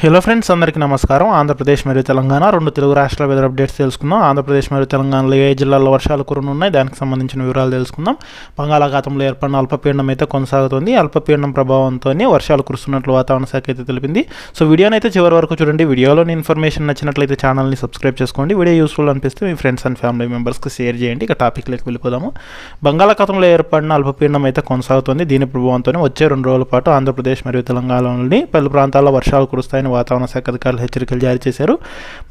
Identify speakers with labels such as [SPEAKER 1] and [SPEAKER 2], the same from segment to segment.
[SPEAKER 1] Hello friends అందరికీ నమస్కారం. ఆంధ్రప్రదేశ్ మరియు తెలంగాణ రెండు తెలుగు రాష్ట్రాల వెదర్ అప్డేట్స్ తెలుసుకుందాం. ఆంధ్రప్రదేశ్ మరియు తెలంగాణలో ఏ జిల్లాల్లో వర్షాలు కురనున్నాయి? దానికి సంబంధించిన వివరాలు తెలుసుకుందాం. బంగాళాఖాతంలో ఏర్పడిన అల్పపీడనం అయితే కొనసాగుతుంది. అల్పపీడనం ప్రభావంతో వర్షాలు కురుస్తున్నట్లు వాతావరణ శాఖ అయితే తెలిపింది. సో వీడియోని అయితే చివరి వరకు చూడండి. వీడియోలోని ఇన్ఫర్మేషన్ నచ్చినట్లయితే ఛానల్ని సబ్స్క్రైబ్ చేసుకోండి. వీడియో యూస్ఫుల్ అనిపిస్తే మీ ఫ్రెండ్స్ అండ్ ఫ్యామిలీ మెంబర్స్కి షేర్ చేయండి. ఇక టాపిక్లోకి వెళ్ళిపోదాము. బంగాళాఖాతంలో ఏర్పడిన అల్పపీడనం అయితే కొనసాగుతుంది. దీని ప్రభావంతో వచ్చే రెండు రోజుల పాటు ఆంధ్రప్రదేశ్ మరియు తెలంగాణలోని పలు ప్రాంతాల్లో వర్షాలు కురుస్తాయి అని వాతావరణ శాఖ అధికారులు హెచ్చరికలు జారీ చేశారు.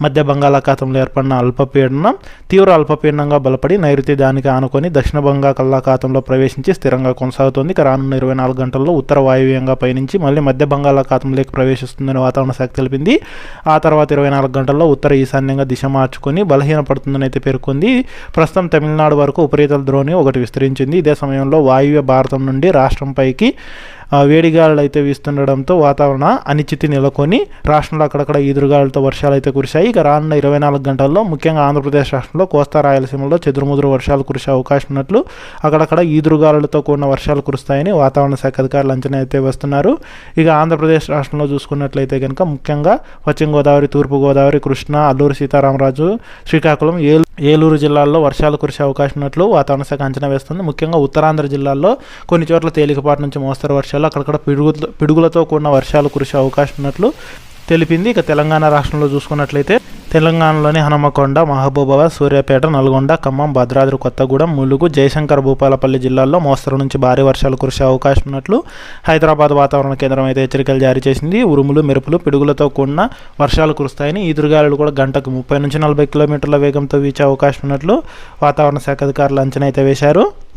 [SPEAKER 1] మధ్య బంగాళాఖాతంలో ఏర్పడిన అల్పపీడనం తీవ్ర అల్పపీడనంగా బలపడి నైరుతి దానికి ఆనుకొని దక్షిణ బంగాళాఖాతంలో ప్రవేశించి స్థిరంగా కొనసాగుతోంది. ఇక రానున్న ఇరవై నాలుగు గంటల్లో ఉత్తర వాయువ్యంగా పయనించి మళ్ళీ మధ్య బంగాళాఖాతంలోకి ప్రవేశిస్తుందని వాతావరణ శాఖ తెలిపింది. ఆ తర్వాత ఇరవై నాలుగు గంటల్లో ఉత్తర ఈశాన్యంగా దిశ మార్చుకొని బలహీనపడుతుందని అయితే పేర్కొంది. ప్రస్తుతం తమిళనాడు వరకు ఉపరితల ద్రోణి ఒకటి విస్తరించింది. ఇదే సమయంలో వాయువ్య భారతం నుండి రాష్ట్రంపైకి వేడిగాలు వేడిగాలులు అయితే వీస్తుండడంతో వాతావరణ అనిశ్చితి నెలకొని రాష్ట్రంలో అక్కడక్కడ ఈదురుగాలతో వర్షాలు అయితే కురిశాయి. ఇక రానున్న ఇరవై నాలుగు గంటల్లో ముఖ్యంగా ఆంధ్రప్రదేశ్ రాష్ట్రంలో కోస్తా రాయలసీమలో చెదురుముదురు వర్షాలు కురిసే అవకాశం ఉన్నట్లు అక్కడక్కడ ఈదురుగాలులతో కూడిన వర్షాలు కురుస్తాయని వాతావరణ శాఖ అధికారులు అంచనా అయితే వేస్తున్నారు. ఇక ఆంధ్రప్రదేశ్ రాష్ట్రంలో చూసుకున్నట్లయితే కనుక ముఖ్యంగా పశ్చిమ గోదావరి తూర్పు గోదావరి కృష్ణా అల్లూరు సీతారామరాజు శ్రీకాకుళం ఏలు ఏలూరు జిల్లాల్లో వర్షాలు కురిసే అవకాశం ఉన్నట్లు వాతావరణ శాఖ అంచనా వేస్తుంది. ముఖ్యంగా ఉత్తరాంధ్ర జిల్లాల్లో కొన్ని చోట్ల తేలికపాటి నుంచి మోస్తరు వర్షాలు అక్కడక్కడ పిడుగు పిడుగులతో కూడిన వర్షాలు కురిసే అవకాశం ఉన్నట్లు తెలిపింది. ఇక తెలంగాణ రాష్ట్రంలో చూసుకున్నట్లయితే తెలంగాణలోని హనుమకొండ మహబూబాబాద్ సూర్యాపేట నల్గొండ ఖమ్మం భద్రాద్రి కొత్తగూడెం ములుగు జయశంకర్ భూపాలపల్లి జిల్లాల్లో మోస్తరు నుంచి భారీ వర్షాలు కురిసే అవకాశం ఉన్నట్లు హైదరాబాద్ వాతావరణ కేంద్రం అయితే హెచ్చరికలు జారీ చేసింది. ఉరుములు మెరుపులు పిడుగులతో కూడిన వర్షాలు కురుస్తాయని ఈదురుగాలులు కూడా గంటకు ముప్పై నుంచి నలభై కిలోమీటర్ల వేగంతో వీచే అవకాశం ఉన్నట్లు వాతావరణ శాఖ అధికారులు అంచనా అయితే వేశారు.